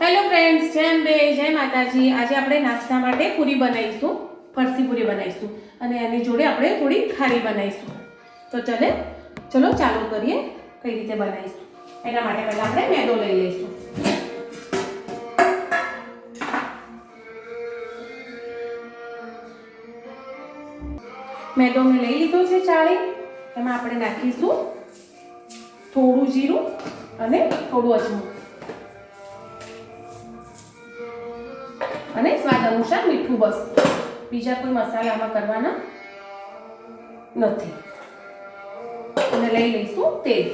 Hello friends જય અંબે, જય માતાજી. આજે આપણે નાસ્તા માટે પૂરી બનાવીશું, ફરસી પૂરી બનાવીશું અને એની જોડે આપણે થોડી ખારી બનાવીશું. તો ચલે, ચલો ચાલુ કરીએ, કઈ રીતે બનાવીશું. એના માટે પહેલાં આપણે મેદો લઈ લઈશું. મેદો મેં લઈ લીધો છે ચાળી. એમાં આપણે નાખીશું થોડું જીરું અને થોડું અજમું. સ્વાદ અનુસાર મીઠું બસ. બીજા કોઈ મસાલા આમાં કરવાના નથી. અને લઈ લઈશું તેલ.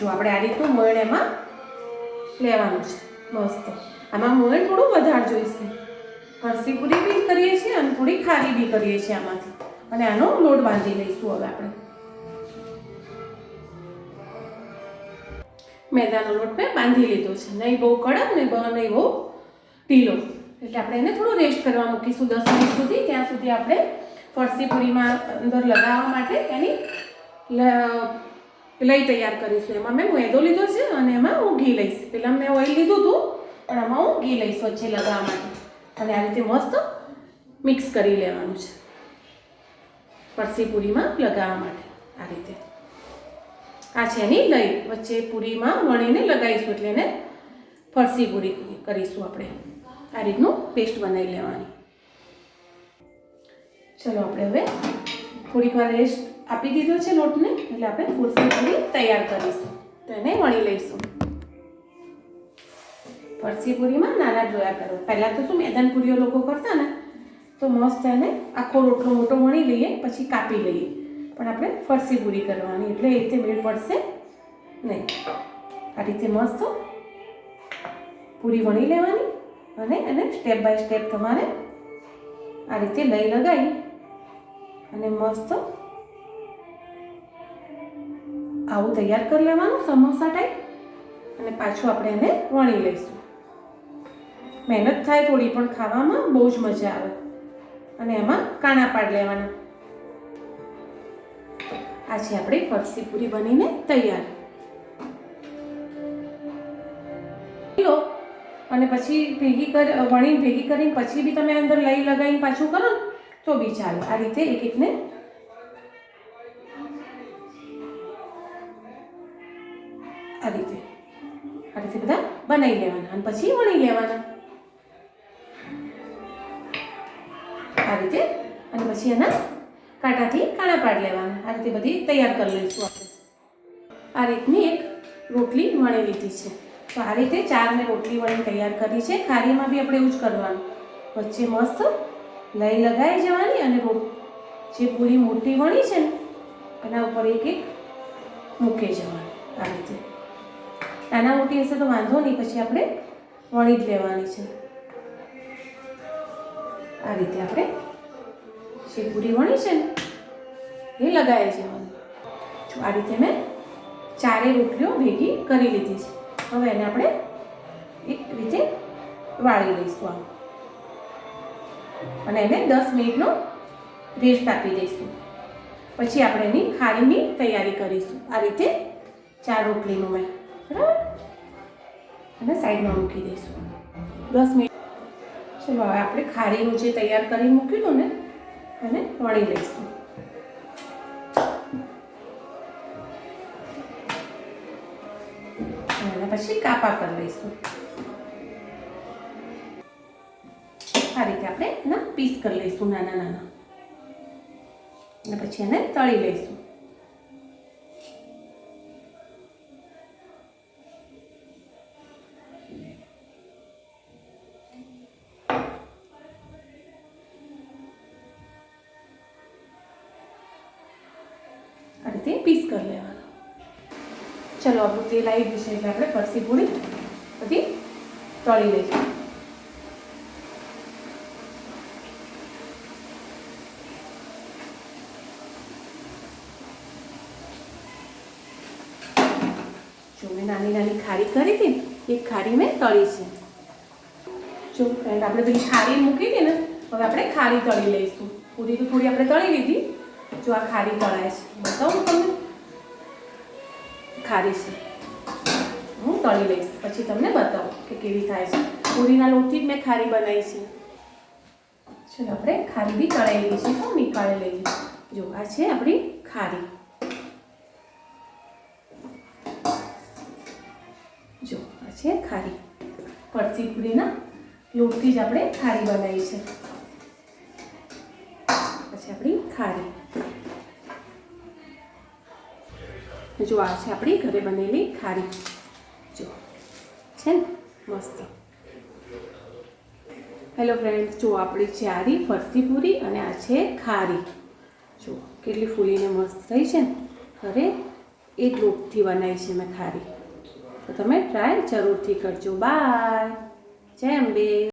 જો આપણે આ રીતનું મણ એમાં લેવાનું છે. મસ્ત. આમાં મણ થોડું વધારે જોઈશે. ફરસી પૂરી બી કરીએ છીએ અને થોડી ખારી બી કરીએ છીએ આમાંથી. અને આનો લોટ બાંધી લઈશું હવે આપણે. મેદાનો લોટ મેં બાંધી લીધો છે. નહીં બહુ કડક, નહીં બહુ નહીં બહુ ઢીલો. એટલે આપણે એને થોડું રેસ્ટ કરવા મૂકીશું દસ મિનિટ સુધી. ત્યાં સુધી આપણે ફરસી પૂરીમાં અંદર લગાવવા માટે એની લઈ તૈયાર કરીશું. એમાં મેં મેદો લીધો છે અને એમાં હું ઘી લઈશ. પહેલાં મેં ઓઇલ લીધું હતું, પણ આમાં હું ઘી લઈશ વચ્ચે લગાવવા માટે. અને આ રીતે મસ્ત મિક્સ કરી લેવાનું છે. ફરસી પૂરીમાં લગાવવા માટે, આ રીતે. આ છે એની લઈ વચ્ચે પૂરીમાં વણીને લગાવીશું એટલે એને ફરસી પૂરી કરીશું આપણે. આ રીતનું પેસ્ટ બનાવી લેવાની. ચલો આપણે હવે થોડીક વાર રેસ્ટ આપી દીધો છે લોટને, એટલે આપણે ફરસી પૂરી તૈયાર કરીશું. તો એને વણી લઈશું. ફરસી પૂરીમાં નાના જોયા કરો. પહેલાં તો શું મેદાન પૂરીઓ લોકો કરતા ને, તો મસ્ત એને આખો રોટલો મોટો વણી લઈએ, પછી કાપી લઈએ. પણ આપણે ફરસી પૂરી કરવાની, એટલે એ રીતે મેળ પડશે નહીં. આ રીતે મસ્ત પૂરી વણી લેવાની અને એને સ્ટેપ બાય સ્ટેપ તમારે આ રીતે લઈ લગાવી અને મસ્ત આવું તૈયાર કરી લેવાનું સમોસા ટાઈપ અને પાછું આપણે એને વણી લઈશું. મહેનત થાય થોડી, પણ ખાવામાં બહુ જ મજા આવે અને એમાં કાણા પાડ લેવાના. આ આપણે આપણી ફરસી પૂરી બનીને તૈયાર. લો. અને પછી ભેગી કરી, વણી, ભેગી કરીને પછી બી તમે અંદર લઈ લગાવીને પાછું કરો તો બી ચાલે. આ રીતે એક એકને આ રીતે. આ રીતે બધા બનાવી લેવાના અને પછી વણી લેવાના. આ રીતે. અને પછી એના કાંટાથી કાણા પાડ લેવાના. આ રીતે બધી તૈયાર કરી લઈશું આપણે. આ રીતની એક રોટલી વણી લીધી છે. તો આ રીતે ચાર મેં રોટલી વણી તૈયાર કરી છે. ખારીમાં બી આપણે એવું જ કરવાનું. વચ્ચે મસ્ત લઈ લગાવી જવાની અને જે પૂરી મોટી વણી છે ને, એના ઉપર એક એક મૂકી જવાની આ રીતે. નાના મોટી હશે તો વાંધો નહીં, પછી આપણે વણી જ લેવાની છે. આ રીતે આપણે જે પૂરી વણી છે ને? એ લગાવી જવાની જો આ રીતે મેં ચારેય રોટલીઓ ભેગી કરી લીધી છે. હવે એને આપણે એક રીતે વાળી લઈશું આમ. અને એને દસ મિનિટનો રેસ્ટ આપી દઈશું. પછી આપણે એની ખારીની તૈયારી કરીશું. આ રીતે ચાર રોટલીનું મેં, બરાબર? અને સાઈડમાં મૂકી દઈશું. દસ મિનિટ. ચલો, હવે આપણે ખારીનું જે તૈયાર કરી મૂક્યું હતું ને એને વણી લઈશું. અને પછી કાપા કરી લઈશું. આ રીતે આપણે એના પીસ કરી લઈશું નાના નાના. અને પછી એને તળી લઈશું. આ પીસ કરી લેવાનો. ચલો આપણું તેલ આવી ગયું છે એટલે આપણે ફરસી પૂરી બધી તળી લઈશું. જો મેં નાની નાની ખારી કરી હતી એ ખારી મેં તળી છે. જો ફ્રેન્ડ આપણે પેલી ખારી મૂકી હતી ને, હવે આપણે ખારી તળી લઈશું. પૂરી તો થોડી આપણે તળી લીધી જો આ ખારી તળાય છે. બતાવું તમને? ખારી છે. હું તળી લઈશ. પછી તમને બતાવું કે કેવી થાય છે. પૂરીના લોટથી જ મેં ખારી બનાવી છે. ચલો, આપણે ખારી બી તળાયેલી છે. તો નીકાળી લઈએ. જો, આ છે આપણી ખારી. જો, આ છે ખારી. પરસી પૂરીના લોટથી જ આપણે ખારી બનાવી છે પછી આપણી ખારી જો આ છે આપણી ઘરે બનેલી ખારી. જો, છે ને? મસ્ત. હેલો ફ્રેન્ડ્સ જો આપણી ચારી ફરસી પૂરી અને આ છે ખારી. જો, કેટલી ફૂલીને મસ્ત થઈ છે ને? અરે, એ જ બનાવી છે મેં ખારી. તો તમે ટ્રાય જરૂરથી કરજો. બાય જય અંબે.